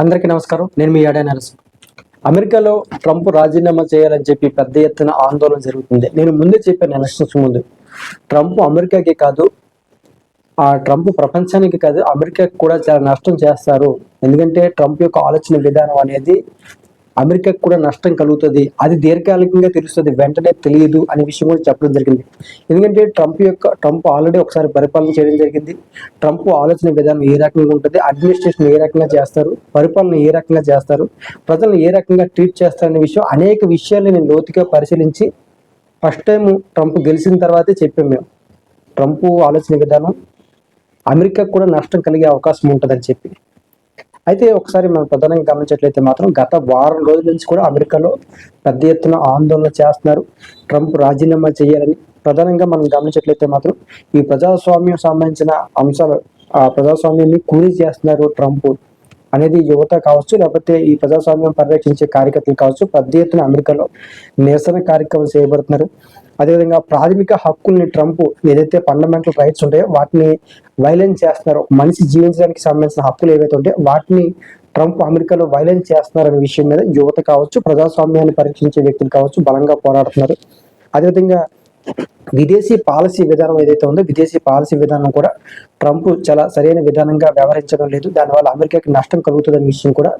అందరికీ నమస్కారం. నేను మీ ఆడే నరసు అమెరికాలో ట్రంప్ రాజీనామా చేయాలని చెప్పి పెద్ద ఎత్తున ఆందోళన జరుగుతుంది. నేను ముందే చెప్పాను ఎలక్షన్స్ ముందు. ట్రంప్ అమెరికాకి కాదు ఆ ట్రంప్ ప్రపంచానికి కాదు అమెరికాకి కూడా చాలా నష్టం చేస్తారు. ఎందుకంటే ట్రంప్ యొక్క ఆలోచన విధానం అనేది అమెరికాకు కూడా నష్టం కలుగుతుంది. అది దీర్ఘకాలికంగా తెలుస్తుంది. వెంటనే తెలియదు అనే విషయం కూడా చెప్పడం జరిగింది. ఎందుకంటే ట్రంప్ యొక్క ట్రంప్ ఆల్రెడీ ఒకసారి పరిపాలన చేయడం జరిగింది. ట్రంప్ ఆలోచన విధానం ఏ రకంగా ఉంటుంది? అడ్మినిస్ట్రేషన్ ఏ రకంగా చేస్తారు? పరిపాలన ఏ రకంగా చేస్తారు? ప్రజలను ఏ రకంగా ట్రీట్ చేస్తారనే విషయం అనేక విషయాలు నేను లోతుగా పరిశీలించి ఫస్ట్ టైం ట్రంప్ గెలిచిన తర్వాతే చెప్పాం మేము. ట్రంప్ ఆలోచన విధానం అమెరికాకు కూడా నష్టం కలిగే అవకాశం ఉంటుందని చెప్పి. అయితే ఒకసారి మనం ప్రధానంగా గమనించట్లయితే మాత్రం గత వారం రోజుల నుంచి కూడా అమెరికాలో పెద్ద ఎత్తున ఆందోళన చేస్తున్నారు. ట్రంప్ రాజీనామా చేయాలని ప్రధానంగా మనం గమనించట్లయితే మాత్రం ఈ ప్రజాస్వామ్యం సంబంధించిన అంశాలు ఆ ప్రజాస్వామ్యాన్ని కూలీ చేస్తున్నారు ట్రంప్ అనేది యువత కావచ్చు లేకపోతే ఈ ప్రజాస్వామ్యం పరిరక్షించే కార్యకర్తలు కావచ్చు పెద్ద ఎత్తున అమెరికాలో నిరసన కార్యక్రమం చేయబడుతున్నారు. అదేవిధంగా ప్రాథమిక హక్కుల్ని ట్రంప్ ఏదైతే ఫండమెంటల్ రైట్స్ ఉంటాయో వాటిని వైలెన్స్ చేస్తున్నారో మనిషి జీవించడానికి సంబంధించిన హక్కులు ఏవైతే ఉంటాయో వాటిని ట్రంప్ అమెరికాలో వైలెన్స్ చేస్తున్నారనే విషయం మీద యువత కావచ్చు ప్రజాస్వామ్యాన్ని పరీక్షించే వ్యక్తులు కావచ్చు బలంగా పోరాడుతున్నారు. అదేవిధంగా విదేశీ పాలసీ విధానం ఏదైతే ఉందో విదేశీ పాలసీ విధానం కూడా ట్రంప్ చాలా సరైన విధానంగా వ్యవహరించడం లేదు. దానివల్ల అమెరికాకి నష్టం కలుగుతుందనే విషయం కూడా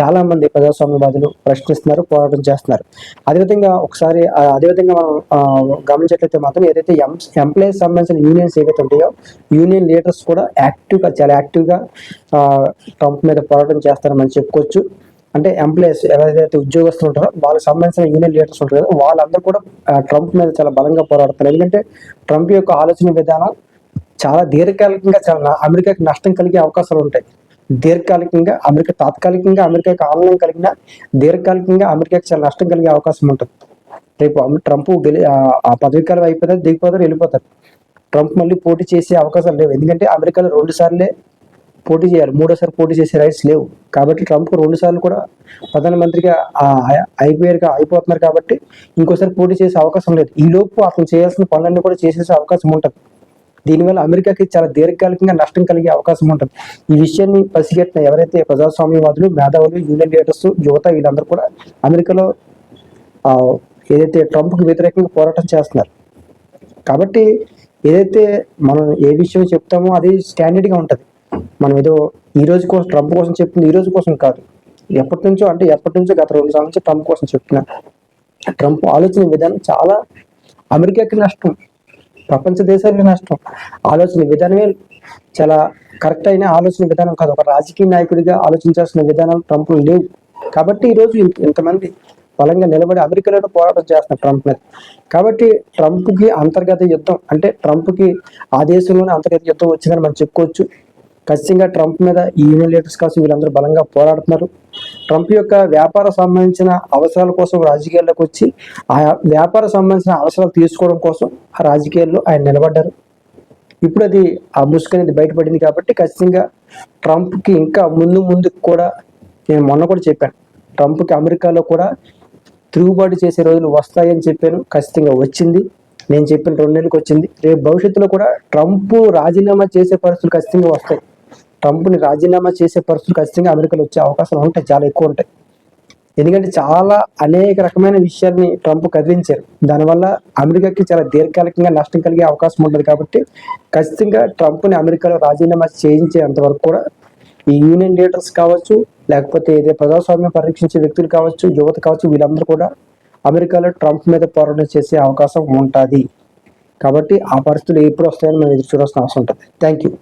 చాలా మంది ప్రజాస్వామ్యవాదులు ప్రశ్నిస్తున్నారు పోరాటం చేస్తున్నారు. అదేవిధంగా ఒకసారి అదేవిధంగా మనం గమనించట్లయితే మాత్రం ఏదైతే ఎం ఎంప్లాయీస్ సంబంధించిన యూనియన్స్ ఏవైతే ఉంటాయో యూనియన్ లీడర్స్ కూడా యాక్టివ్గా చాలా యాక్టివ్గా ట్రంప్ మీద పోరాటం చేస్తారని మనం చెప్పుకోవచ్చు. అంటే ఎంప్లాయీస్ ఎవరైతే ఉద్యోగస్తులు ఉంటారో వాళ్ళకి సంబంధించిన యూనియన్ లీడర్స్ ఉంటారు కదా వాళ్ళందరూ కూడా ట్రంప్ మీద చాలా బలంగా పోరాడుతారు ఎందుకంటే ట్రంప్ యొక్క ఆలోచన విధానం చాలా దీర్ఘకాలికంగా చాలా అమెరికాకి నష్టం కలిగే అవకాశాలు ఉంటాయి. దీర్ఘకాలికంగా అమెరికా తాత్కాలికంగా అమెరికాకి ఆనందం కలిగిన దీర్ఘకాలికంగా అమెరికాకి చాలా నష్టం కలిగే అవకాశం ఉంటుంది. రేపు ట్రంప్ గెలి ఆ- పదవికాలం పదవి అయిపోతారు దిగిపోతారు వెళ్ళిపోతారు. ట్రంప్ మళ్ళీ పోటీ చేసే అవకాశాలు లేవు. ఎందుకంటే అమెరికాలో రెండు సార్లే పోటీ చేయాలి. మూడోసారి పోటీ చేసే రైట్స్ లేవు. కాబట్టి ట్రంప్ రెండుసార్లు కూడా ప్రధానమంత్రిగా అయిపోయారుగా అయిపోతున్నారు కాబట్టి ఇంకోసారి పోటీ చేసే అవకాశం లేదు. ఈలోపు అతను చేయాల్సిన పనులన్నీ కూడా చేసేసే అవకాశం ఉంటుంది. దీనివల్ల అమెరికాకి చాలా దీర్ఘకాలికంగా నష్టం కలిగే అవకాశం ఉంటుంది. ఈ విషయాన్ని పసిగట్టిన ఎవరైతే ప్రజాస్వామ్యవాదులు మేధావులు యూనియన్ లీడర్స్ యువత వీళ్ళందరూ కూడా అమెరికాలో ఏదైతే ట్రంప్కి వ్యతిరేకంగా పోరాటం చేస్తున్నారు. కాబట్టి ఏదైతే మనం ఏ విషయం చెప్తామో అది స్టాండర్డ్గా ఉంటుంది. మనం ఏదో ఈ రోజు కోసం ట్రంప్ కోసం చెప్తుంది ఈ రోజు కోసం కాదు. ఎప్పటి నుంచో అంటే ఎప్పటి నుంచో గత రెండు సంవత్సరాల నుంచి ట్రంప్ కోసం చెప్తున్నా. ట్రంప్ ఆలోచన విధానం చాలా అమెరికాకి నష్టం. ప్రపంచ దేశాలకి నష్టం. ఆలోచన విధానమే చాలా కరెక్ట్ అయిన ఆలోచన విధానం కాదు. ఒక రాజకీయ నాయకుడిగా ఆలోచించాల్సిన విధానం ట్రంప్ లేవు. కాబట్టి ఈరోజు ఇంతమంది బలంగా నిలబడి అమెరికాలో పోరాటం చేస్తున్నారు ట్రంప్ మీద. కాబట్టి ట్రంప్కి అంతర్గత యుద్ధం అంటే ట్రంప్కి ఆ దేశంలోనే అంతర్గత యుద్ధం వచ్చిందని మనం చెప్పుకోవచ్చు. ఖచ్చితంగా ట్రంప్ మీద ఈ యూనియన్ లీడర్స్ కోసం వీళ్ళందరూ బలంగా పోరాడుతున్నారు. ట్రంప్ యొక్క వ్యాపార సంబంధించిన అవసరాల కోసం రాజకీయాల్లోకి వచ్చి ఆ వ్యాపార సంబంధించిన అవసరాలు తీసుకోవడం కోసం ఆ రాజకీయాల్లో ఆయన నిలబడ్డారు. ఇప్పుడు అది ఆ ముసుగు అనేది బయటపడింది కాబట్టి ఖచ్చితంగా ట్రంప్కి ఇంకా ముందు ముందు కూడా నేను మొన్న కూడా చెప్పాను. ట్రంప్కి అమెరికాలో కూడా తిరుగుబాటు చేసే రోజులు వస్తాయని చెప్పాను. ఖచ్చితంగా వచ్చింది. నేను చెప్పిన రెండు నెలలకు వచ్చింది. రేపు భవిష్యత్తులో కూడా ట్రంప్ రాజీనామా చేసే పరిస్థితులు ఖచ్చితంగా వస్తాయి. ట్రంప్ని రాజీనామా చేసే పరిస్థితులు ఖచ్చితంగా అమెరికాలో వచ్చే అవకాశాలు ఉంటాయి చాలా ఎక్కువ ఉంటాయి. ఎందుకంటే చాలా అనేక రకమైన విషయాల్ని ట్రంప్ కదిలించారు. దానివల్ల అమెరికాకి చాలా దీర్ఘకాలికంగా నష్టం కలిగే అవకాశం ఉంటుంది కాబట్టి ఖచ్చితంగా ట్రంప్ని అమెరికాలో రాజీనామా చేయించేంత వరకు కూడా ఈ యూనియన్ లీడర్స్ కావచ్చు లేకపోతే ఏదైతే ప్రజాస్వామ్యం పరీక్షించే వ్యక్తులు కావచ్చు యువత కావచ్చు వీళ్ళందరూ కూడా అమెరికాలో ట్రంప్ మీద పోరాటం చేసే అవకాశం ఉంటుంది. కాబట్టి ఆ పరిస్థితులు ఎప్పుడు వస్తాయని మనం ఎదురు చూడాల్సిన అవసరం ఉంటుంది. Thank you